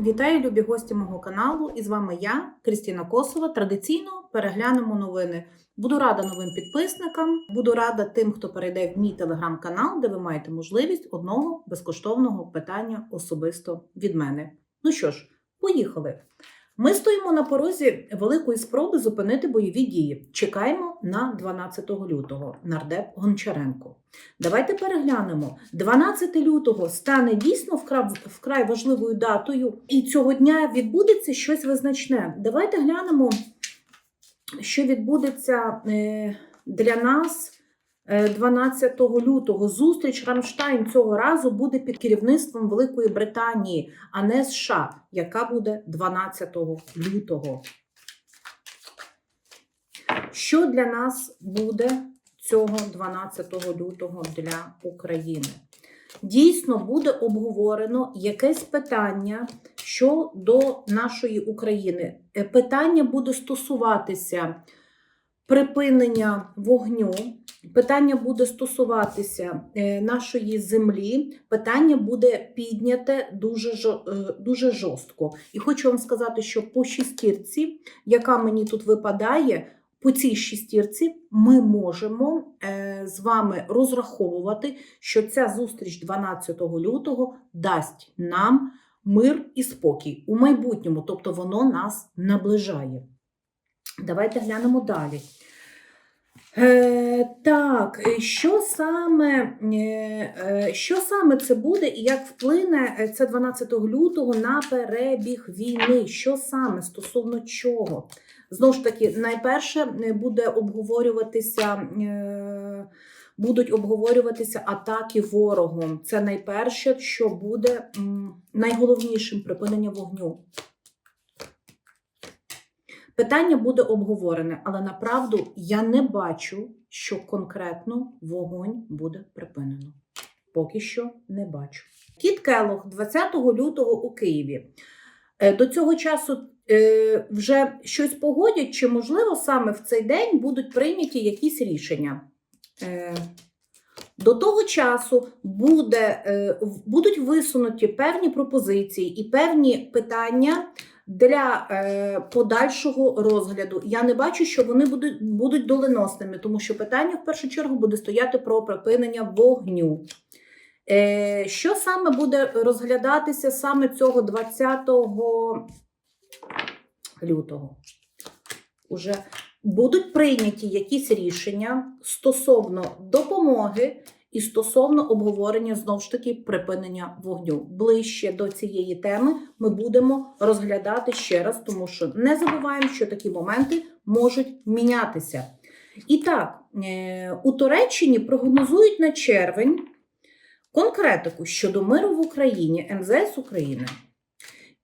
Вітаю, любі гості мого каналу. І з вами я, Крістіна Косова. Традиційно переглянемо новини. Буду рада новим підписникам, буду рада тим, хто перейде в мій телеграм-канал, де ви маєте можливість одного безкоштовного питання особисто від мене. Ну що ж, поїхали. Ми стоїмо на порозі великої спроби зупинити бойові дії. Чекаємо на 12 лютого. Нардеп Гончаренко. Давайте переглянемо. 12 лютого стане дійсно вкрай, важливою датою, і цього дня відбудеться щось визначне. Давайте глянемо, що відбудеться е, для нас. Е, 12 лютого зустріч Рамштайн цього разу буде під керівництвом Великої Британії, а не США, яка буде 12 лютого. Що для нас буде цього 12 лютого для України? Дійсно буде обговорено якесь питання щодо нашої України. Е, Питання буде стосуватися припинення вогню, питання буде стосуватися е, нашої землі, питання буде підняте дуже, е, дуже жорстко. І хочу вам сказати, що по шістірці, яка мені тут випадає, по цій шістірці ми можемо е, з вами розраховувати, що ця зустріч 12 лютого дасть нам мир і спокій у майбутньому, тобто воно нас наближає. Давайте глянемо далі. Е, так, е, що саме, е, е, що саме це буде і як вплине е, це 12 лютого на перебіг війни? Що саме стосовно чого? Знову ж таки, найперше буде обговорюватися. Е, Будуть обговорюватися атаки ворогом. Це найперше, що буде найголовнішим припинення вогню. Питання буде обговорене, але направду я не бачу, що конкретно вогонь буде припинено. Поки що не бачу. Кіт Келох 20 лютого у Києві. Е, До цього часу е, вже щось погодять, чи, можливо, саме в цей день будуть прийняті якісь рішення. Е, До того часу буде, будуть висунуті певні пропозиції і певні питання для е, подальшого розгляду. Я не бачу, що вони будуть, будуть доленосними, тому що питання в першу чергу буде стояти про припинення вогню. Е, що саме буде розглядатися саме цього 20 лютого? Уже будуть прийняті якісь рішення стосовно допомоги і стосовно обговорення знову ж таки припинення вогню. Ближче до цієї теми ми будемо розглядати ще раз, тому що не забуваємо, що такі моменти можуть мінятися. І так, е, у Туреччині прогнозують на червень конкретику щодо миру в Україні МЗС України.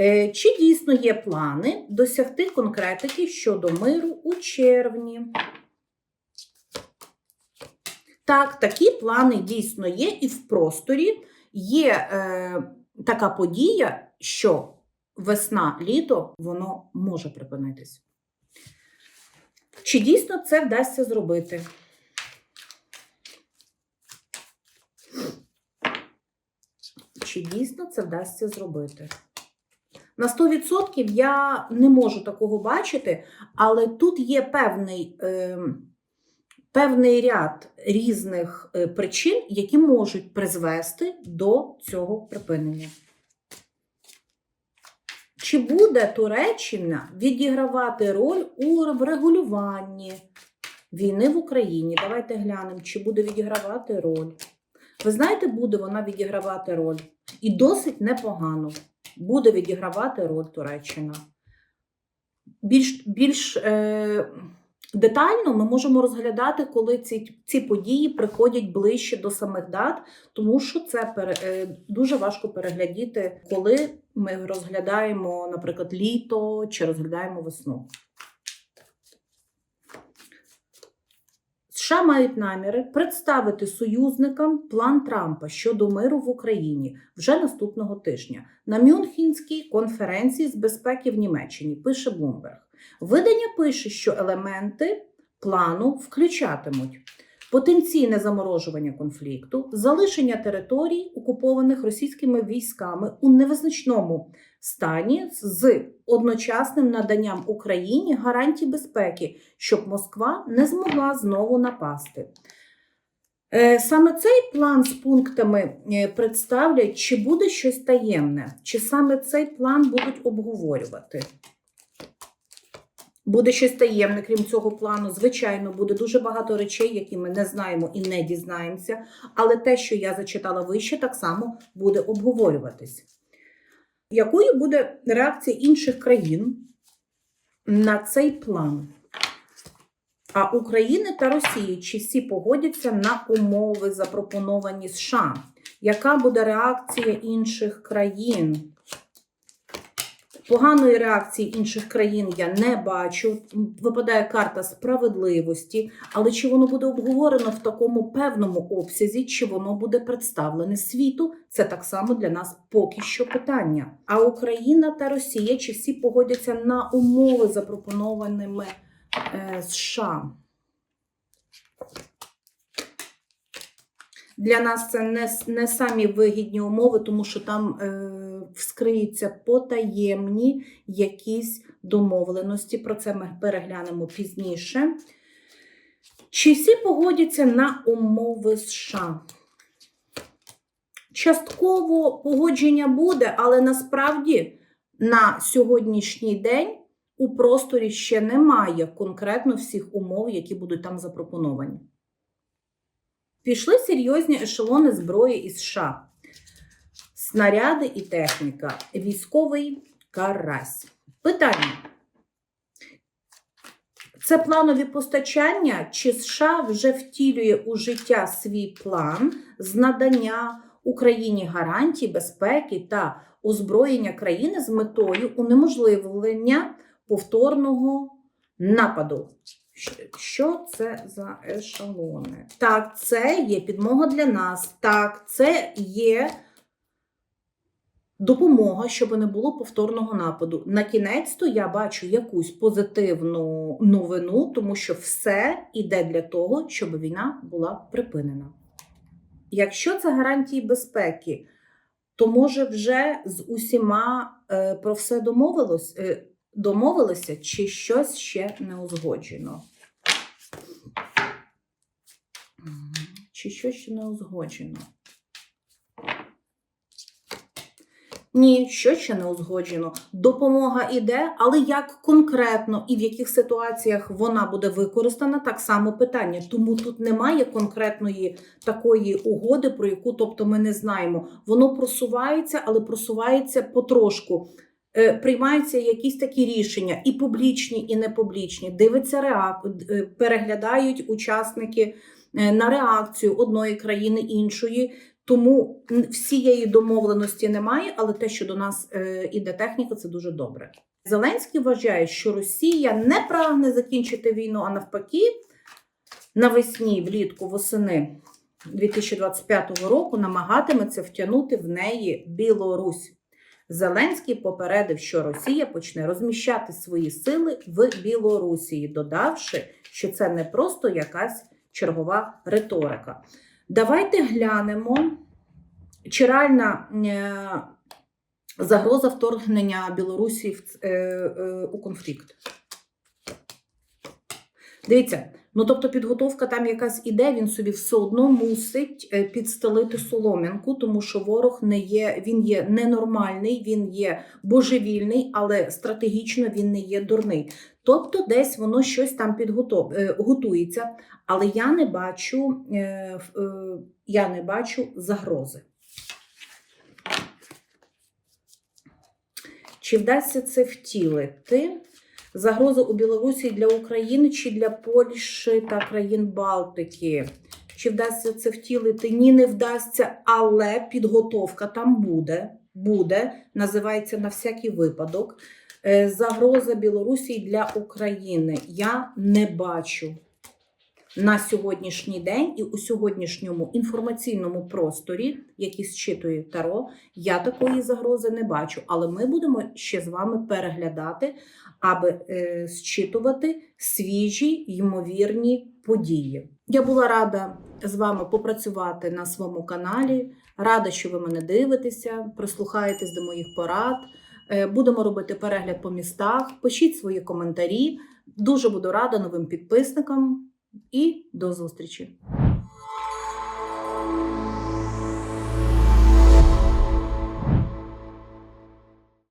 Е, Чи дійсно є плани досягти конкретики щодо миру у червні? Так, такі плани дійсно є, і в просторі є е, така подія, що весна, літо воно може припинитись. Чи дійсно це вдасться зробити? Чи дійсно це вдасться зробити? На 100% я не можу такого бачити, але тут є певний, е, певний ряд різних е, причин, які можуть призвести до цього припинення. Чи буде Туреччина відігравати роль у врегулюванні війни в Україні? Давайте глянемо, чи буде відігравати роль. Ви знаєте, буде вона відігравати роль. І досить непогано буде відігравати роль Туреччина. Більш, більш е, детально ми можемо розглядати, коли ці, ці події приходять ближче до самих дат, тому що це пере, е, дуже важко переглядіти, коли ми розглядаємо, наприклад, літо чи розглядаємо весну. США мають наміри представити союзникам план Трампа щодо миру в Україні вже наступного тижня на Мюнхенській конференції з безпеки в Німеччині. Пише Bloomberg. Видання пише, що елементи плану включатимуть потенційне заморожування конфлікту, залишення територій, окупованих російськими військами у невизначному стані з одночасним наданням Україні гарантій безпеки, щоб Москва не змогла знову напасти. Е, Саме цей план з пунктами е, представлять, чи буде щось таємне, чи саме цей план будуть обговорювати. Буде щось таємне, крім цього плану. Звичайно, буде дуже багато речей, які ми не знаємо і не дізнаємося. Але те, що я зачитала вище, так само буде обговорюватись. Якою буде реакція інших країн на цей план? А України та Росії чи всі погодяться на умови, запропоновані США? Яка буде реакція інших країн? Поганої реакції інших країн я не бачу. Випадає карта справедливості, але чи воно буде обговорено в такому певному обсязі, чи воно буде представлене світу? Це так само для нас поки що питання. А Україна та Росія чи всі погодяться на умови, запропонованими е, США? Для нас це не, не самі вигідні умови, тому що там е, вскриються потаємні якісь домовленості. Про це ми переглянемо пізніше. Чи всі погодяться на умови США? Частково погодження буде, але насправді на сьогоднішній день у просторі ще немає конкретно всіх умов, які будуть там запропоновані. Пішли серйозні ешелони зброї із США. Снаряди і техніка. Військовий карась. Питання. Це планові постачання, чи США вже втілює у життя свій план з надання Україні гарантій безпеки та озброєння країни з метою унеможливлення повторного нападу? Що це за ешелони? Так, це є підмога для нас. Так, це є допомога, щоб не було повторного нападу. На кінець то я бачу якусь позитивну новину, тому що все йде для того, щоб війна була припинена. Якщо це гарантії безпеки, то може вже з усіма е, про все домовилось, е, домовилися, чи щось ще не узгоджено? Чи щось ще не узгоджено? Ні, що ще не узгоджено. Допомога іде, але як конкретно і в яких ситуаціях вона буде використана, так само питання. Тому тут немає конкретної такої угоди, про яку тобто ми не знаємо. Воно просувається, але просувається потрошку. Е, Приймаються якісь такі рішення, і публічні, і непублічні. Дивиться реак... е, переглядають учасники е, на реакцію одної країни іншої. Тому всієї домовленості немає, але те, що до нас іде техніка, це дуже добре. Зеленський вважає, що Росія не прагне закінчити війну, а навпаки, навесні, влітку, восени 2025 року намагатиметься втягнути в неї Білорусь. Зеленський попередив, що Росія почне розміщати свої сили в Білорусі, додавши, що це не просто якась чергова риторика. Давайте глянемо, чи реальна е, загроза вторгнення Білорусі е, е, у конфлікт. Дивіться, ну тобто підготовка там якась іде, він собі все одно мусить е, підстелити солом'янку, тому що ворог не є, він є ненормальний, він є божевільний, але стратегічно він не є дурний. Тобто десь воно щось там підготов... е, готується, але я не бачу, е, я не бачу загрози. Чи вдасться це втілити? Загроза у Білорусі для України чи для Польщі та країн Балтики? Чи вдасться це втілити? Ні, не вдасться, але підготовка там буде. Буде, називається на всякий випадок. Е, Загроза Білорусі для України. Я не бачу на сьогоднішній день і у сьогоднішньому інформаційному просторі, який зчитує Таро, я такої загрози не бачу. Але ми будемо ще з вами переглядати, аби е, зчитувати свіжі ймовірні події. Я була рада з вами попрацювати на своєму каналі. Рада, що ви мене дивитеся, прислухаєтесь до моїх порад. Е, Будемо робити перегляд по містах. Пишіть свої коментарі. Дуже буду рада новим підписникам і до зустрічі!